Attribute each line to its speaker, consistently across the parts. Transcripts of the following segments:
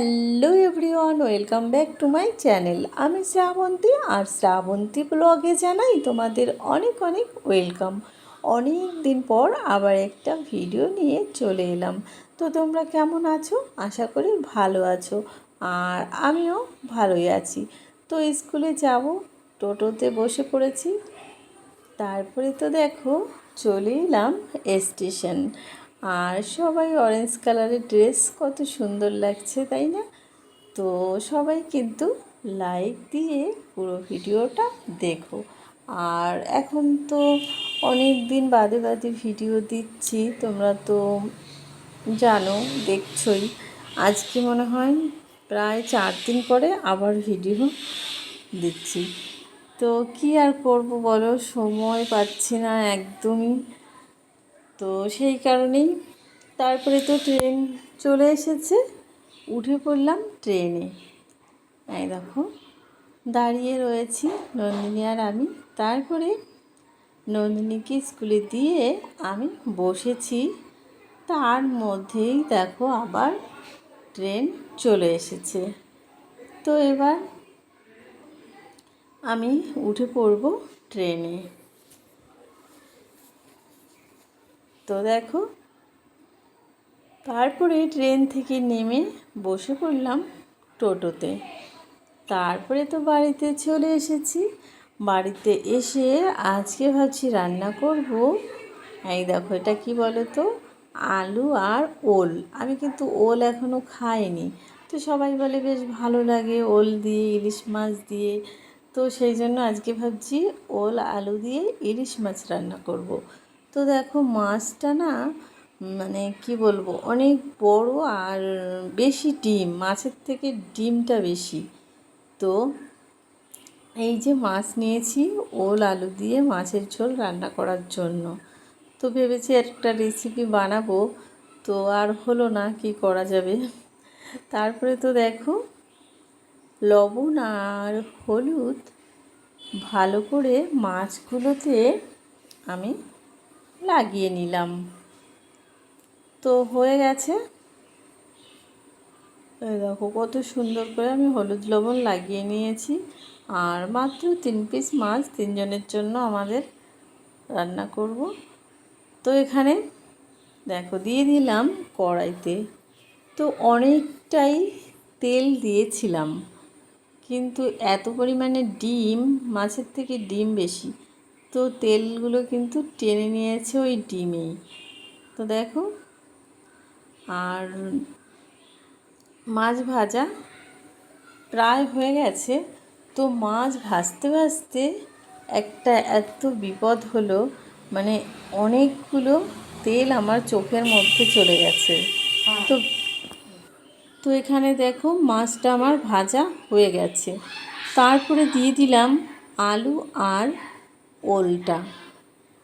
Speaker 1: Hello everyone, welcome back to my channel. আমি শ্রাবন্তী, আর শ্রাবন্তী ব্লগে জানাই তোমাদের অনেক অনেক ওয়েলকাম। অনেক দিন পর আবার একটা ভিডিও নিয়ে চলে এলাম। তো তোমরা কেমন আছো? আশা করি ভালো আছো, আর আমিও ভালোই আছি। তো স্কুলে যাব, টোটোতে বসে পড়েছি। তারপরে তো দেখো, চলে এলাম স্টেশন। আর সবাই অরেঞ্জ কালারের ড্রেস কত সুন্দর লাগছে, তাই না? তো সবাই কিন্তু লাইক দিয়ে পুরো ভিডিওটা দেখো। আর এখন তো অনেক দিন বাদে বাদে ভিডিও দিচ্ছি, তোমরা তো জানো, দেখছই। আজকে মনে হয় প্রায় চার দিন পরে আবার ভিডিও দিচ্ছি। তো কি আর করব বলো, সময় পাচ্ছি না একদমই। তো সেই কারণেই তারপরে তো ট্রেন চলে এসেছে। উঠে পড়লাম ট্রেনে। এই দেখো, দাঁড়িয়ে রয়েছি নন্দিনী আর আমি। তারপরে নন্দিনীকে স্কুলে দিয়ে আমি বসেছি। তার মধ্যেই দেখো আবার ট্রেন চলে এসেছে। তো এবার আমি উঠে পড়ব ট্রেনে। তো দেখো, তারপরে ট্রেন থেকে নেমে বসে পড়লাম টোটোতে। তারপরে তো বাড়িতে চলে এসেছি। বাড়িতে এসে আজকে ভাবছি রান্না করব। এই দেখো, এটা কি বলো তো আলু আর ওল। আমি কিন্তু ওল এখনও খাইনি। তো সবাই বলে, বেশ ভালো লাগে ওল দিয়ে, ইলিশ মাছ দিয়ে। তো সেই জন্য আজকে ভাবছি ওল, আলু দিয়ে ইলিশ মাছ রান্না করব। তো দেখো মাছটা না মানে কি বলব, অনেক বড় আর বেশি ডিম, মাছের থেকে ডিমটা বেশি। তো এই যে মাছ নিয়েছি, ওল, আলু দিয়ে মাছের ঝোল রান্না করার জন্য। তো ভেবেছি একটা রেসিপি বানাবো, তো আর হলো না, কি করা যাবে? তারপরে তো দেখো, লবণ আর হলুদ ভালো করে মাছগুলোতে আমি লাগিয়ে নিলাম। তো হয়ে গেছে। দেখো কত সুন্দর করে আমি হলুদ লবণ লাগিয়ে নিয়েছি। আর মাত্র তিন পিস মাছ তিনজনের জন্য আমাদের রান্না করব। তো এখানে দেখো দিয়ে দিলাম কড়াইতে। তো অনেকটাই তেল দিয়েছিলাম। কিন্তু এত পরিমাণে ডিম, মাছের থেকে ডিম বেশি। তো তেলগুলো কিন্তু টেনে নিয়েছে ওই ডিমেই তো দেখো আর মাছ ভাজা প্রায় হয়ে গেছে। তো মাছ ভাজতে ভাজতে একটা এত বিপদ হলো মানে অনেকগুলো তেল আমার চোখের মধ্যে চলে গেছে। তো তো এখানে দেখো মাছটা আমার ভাজা হয়ে গেছে। তারপরে দিয়ে দিলাম আলু আর ওলটা।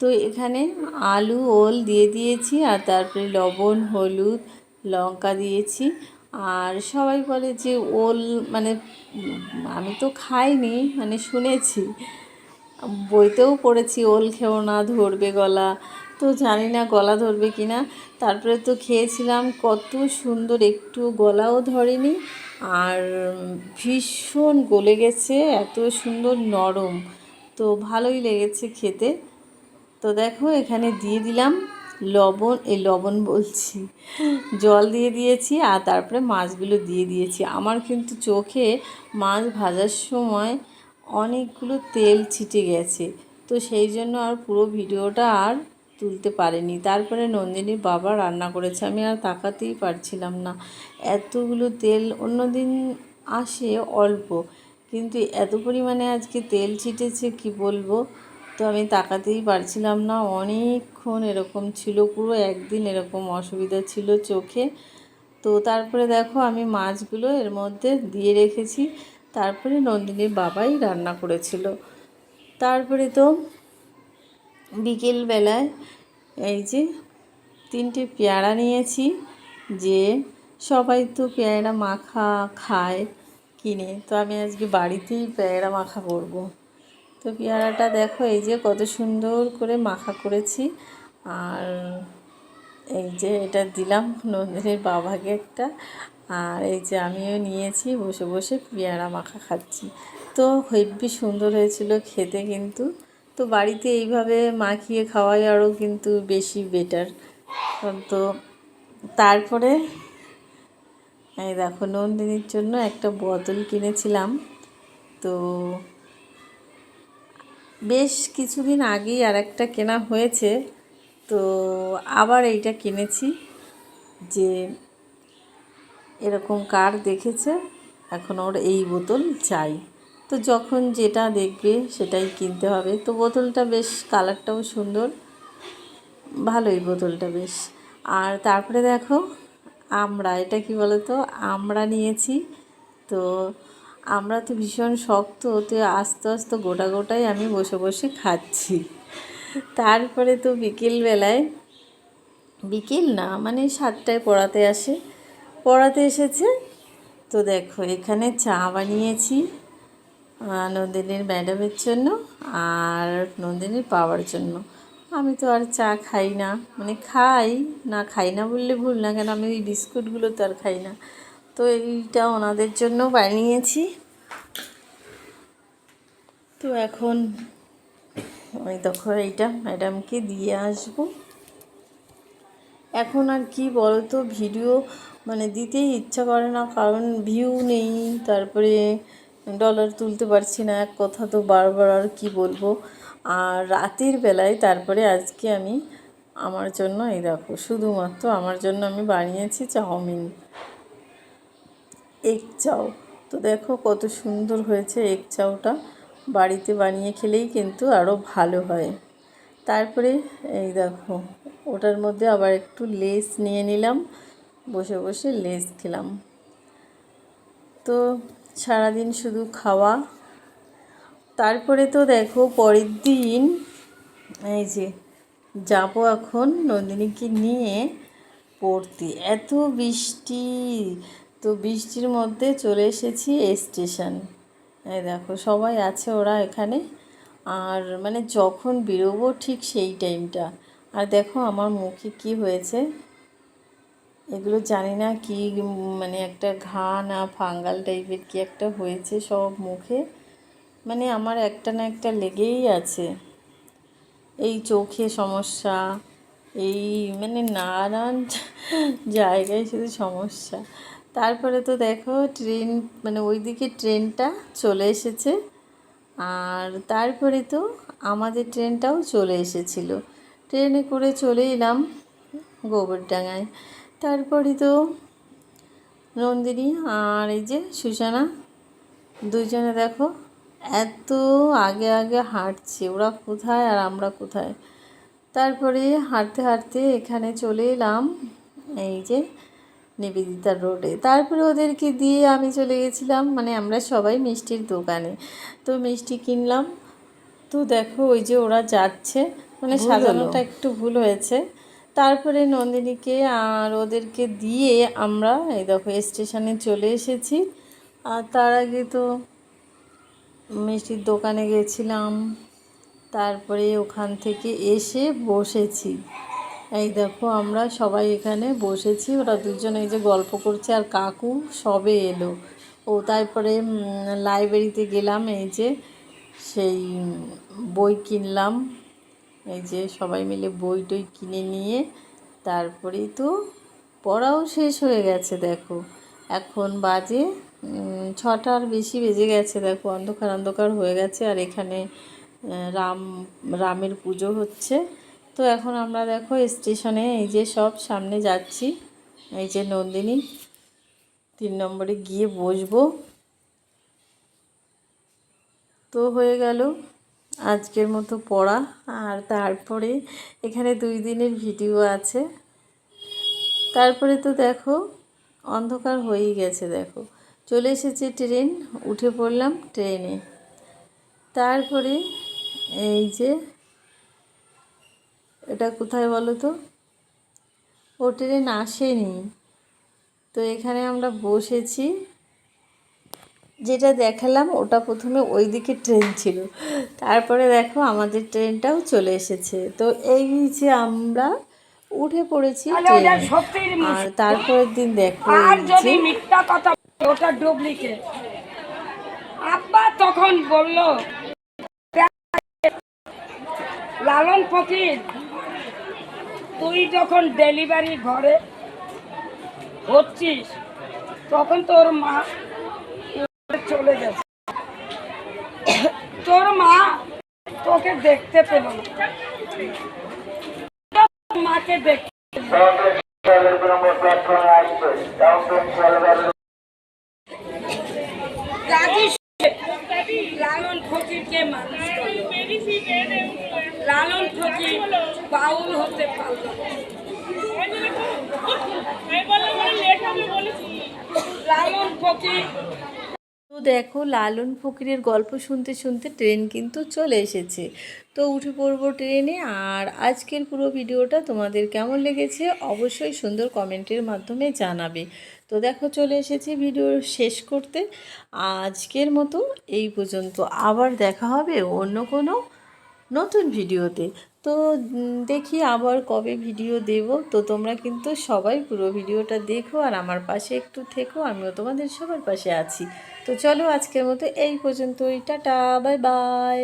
Speaker 1: তো এখানে আলু, ওল দিয়ে দিয়েছি আর তারপরে লবণ, হলুদ, লঙ্কা দিয়েছি। আর সবাই বলে যে ওল মানে আমি তো খাইনি মানে শুনেছি। বইতেও পড়েছি, ওল খেও না, ধরবে গলা। তো জানি না গলা ধরবে কি না। তারপরে তো খেয়েছিলাম, কত সুন্দর একটু গলাও ধরেনি। আর ভীষণ গলে গেছে, এত সুন্দর নরম। তো ভালোই লেগেছে খেতে। তো দেখো, এখানে দিয়ে দিলাম লবণ। এই লবণ বলছি, জল দিয়ে দিয়েছি আর তারপরে মাছগুলো দিয়ে দিয়েছি। আমার কিন্তু চোখে মাছ ভাজার সময় অনেকগুলো তেল ছিটে গেছে, তো সেই জন্য আর পুরো ভিডিওটা আর তুলতে পারেনি। তারপরে নন্দিনীর বাবা রান্না করেছে, আমি আর তাকাতেই পারছিলাম না। এতগুলো তেল অন্যদিন আসে অল্প কিন্তু এত পরিমাণে আজকে তেল ছিটেছে, কি বলব? তো আমি তাকাতেই পারছিলাম না। অনেকক্ষণ এরকম ছিল, পুরো একদিন এরকম অসুবিধা ছিল চোখে। তো তারপরে দেখো, আমি মাছগুলো এর মধ্যে দিয়ে রেখেছি। তারপরে নন্দিনীর বাবাই রান্না করেছিল। তারপরে তো বিকেলবেলায় এই যে তিনটে পেয়ারা নিয়েছি, যে সবাই তো পেয়ারা মাখা খায়। কিনে। তো আমি আজকে বাড়িতেই পেয়ারা মাখা করব। তো পেয়ারাটা দেখো, এই যে কত সুন্দর করে মাখা করেছি। আর এই যে এটা দিলাম নন্দিনীর বাবাকে একটা। আর এই যে আমিও নিয়েছি, বসে বসে পেয়ারা মাখা খাচ্ছি। তো হেব্বি সুন্দর হয়েছিল খেতে কিন্তু। তো বাড়িতে এইভাবে মাখিয়ে খাওয়াই আরও কিন্তু বেশি বেটার তো তারপরে এই দেখো নন্দিনীর জন্য একটা বোতল কিনেছিলাম। তো বেশ কিছুদিন আগেই আর একটা কেনা হয়েছে। তো আবার এইটা কিনেছি যে এরকম কার দেখেছে, এখন ওর এই বোতল চাই। তো যখন যেটা দেখবে সেটাই কিনতে হবে। তো বোতলটা বেশ কালারটাও সুন্দর, ভালোই বোতলটা বেশ। আর তারপরে দেখো আমরা, এটা কি বলতো? আমরা নিয়েছি। তো আমরা তো ভীষণ শক্ত, তো আস্তে আস্তে গোটা গোটাই আমি বসে বসে খাচ্ছি। তারপরে তো বিকেলবেলায়, বিকেল না মানে সাতটায় পড়াতে আসে। পড়াতে এসেছে। তো দেখো, এখানে চা বানিয়েছি নন্দিনীর ম্যাডামের জন্য আর নন্দিনীর পাওয়ার জন্য। আমি তো আর চা খাই না। মানে খাই, না খাই না বললে ভুল না, কেন আমি ওই বিস্কুটগুলো তো আর খাই না। তো এইটা ওনাদের জন্য বানিয়েছি। তো এখন ওই দেখো এইটা ম্যাডামকে দিয়ে আসব। এখন আর কি বলতো, ভিডিও মানে দিতেই ইচ্ছা করে না, কারণ ভিউ নেই, তারপরে ডলার তুলতে পারছি না, এক কথা তো বারবার আর কি বলব। আর রাতের বেলায় তারপরে আজকে আমি আমার জন্য এই দেখো, শুধুমাত্র আমার জন্য আমি বানিয়েছি চাউমিন। এগ চাউ। তো দেখো কত সুন্দর হয়েছে এগ চাউটা। বাড়িতে বানিয়ে খেলেই কিন্তু আরও ভালো হয়। তারপরে এই দেখো, ওটার মধ্যে আবার একটু লেস নিয়ে নিলাম, বসে বসে লেস খেলাম। তো সারাদিন শুধু খাওয়া তারপরে তো দেখো পরের দিন, এই যে যাব এখন নন্দিনীকে নিয়ে পড়তে। এত বৃষ্টি, তো বৃষ্টির মধ্যে চলে এসেছি স্টেশন। এই দেখো সবাই আছে ওরা এখানে। আর মানে যখন বেরোবো ঠিক সেই টাইমটা। আর দেখো আমার মুখে কি হয়েছে, এগুলো জানি না কি মানে একটা ঘা না, ফাঙ্গাল টাইপের কি একটা হয়েছে সব মুখে। মানে আমার একটা না একটা লেগেই আছে। এই চোখে সমস্যা, এই মানে নানান জায়গায় শুধু সমস্যা। তারপরে তো দেখো ট্রেন মানে ওইদিকে ট্রেনটা চলে এসেছে। আর তারপরে তো আমাদের ট্রেনটাও চলে এসেছিল। ট্রেনে করে চলে এলাম গোবরডাঙ্গায়। তারপরে তো নন্দিনী আর এই যে সুসানা দুজনে দেখো এত আগে আগে হাঁটছে ওরা কোথায় আর আমরা কোথায়? তারপরে হাঁটতে হাঁটতে এখানে চলে এলাম এই যে নিবেদিতা রোডে। তারপরে ওদেরকে দিয়ে আমি চলে গেছিলাম মানে আমরা সবাই মিষ্টির দোকানে। তো মিষ্টি কিনলাম তো দেখো ওই যে ওরা যাচ্ছে মানে সাজানোটা একটু ভুল হয়েছে। তারপরে নন্দিনীকে আর ওদেরকে দিয়ে আমরা এই দেখো স্টেশনে চলে এসেছি। আর তার আগে তো মিষ্টির দোকানে গেছিলাম। তারপরে ওখান থেকে এসে বসেছি। এই দেখো, আমরা সবাই এখানে বসেছি। ওরা দুজন এই যে গল্প করছে আর কাকু সবে এলো। ও তারপরে লাইব্রেরিতে গেলাম, এই যে সেই বই কিনলাম। এই যে সবাই মিলে বই টই কিনে নিয়ে তারপরেই তো পড়াও শেষ হয়ে গেছে, দেখো। এখন বাজে ছটার বেশি বেজে গেছে, দেখো অন্ধকার অন্ধকার হয়ে গেছে, আর এখানে রাম, রামের পুজো হচ্ছে। তো এখন আমরা দেখো স্টেশনে এই যে সব সামনে যাচ্ছি, এই যে নন্দিনী, তিন নম্বরে গিয়ে বসবো। তো হয়ে গেল আজকের মতো পড়া, আর তারপরে এখানে দুই দিনের ভিডিও আছে। তারপরে তো দেখো অন্ধকার হয়েই গেছে, দেখো। চলে এসেছে ট্রেন উঠে পড়লাম ট্রেনে। তারপরে এই যে এটা কোথায় বলো তো? ও ট্রেন আসেনি। তো এখানে আমরা বসেছি। যেটা দেখালাম ওটা প্রথমে ওই দিকে ট্রেন ছিল। তারপরে দেখো আমাদের ট্রেনটাও চলে এসেছে। তো এই যে আমরা উঠে পড়েছি ট্রেনে। আর তারপরের দিন দেখো
Speaker 2: আর যদি মিথ্যা কথা বলে, ওটা ডুপ্লিকেট। আব্বা তখন বলল, লালন ফকির, তুই যখন ডেলিভারি ঘরে হচ্ছিস, তখন তোর মা চলে গেছে। তোর মা তোকে দেখতে পেল মাকে দেখতে রাজি লালন ফকিরকে মানুষ লালন ফকির বাউল হতে লালন
Speaker 1: তো দেখো, লালন ফকিরের গল্প শুনতে শুনতে ট্রেন কিন্তু চলে এসেছে। তো উঠে পড়ব ট্রেনে, আর আজকের পুরো ভিডিওটা তোমাদের কেমন লেগেছে অবশ্যই সুন্দর কমেন্টের মাধ্যমে জানাবে। তো দেখো চলে এসেছি ভিডিও শেষ করতে। আজকের মতো এই পর্যন্ত। আবার দেখা হবে অন্য কোনো নতুন ভিডিওতে। তো দেখি আবার কবে ভিডিও দেব। তো তোমরা কিন্তু সবাই পুরো ভিডিওটা দেখো আর আমার পাশে একটু থেকো। আমিও তোমাদের সবার পাশে আছি। তো চলো আজকের মতো এই পর্যন্তই। Ta-ta, bye bye.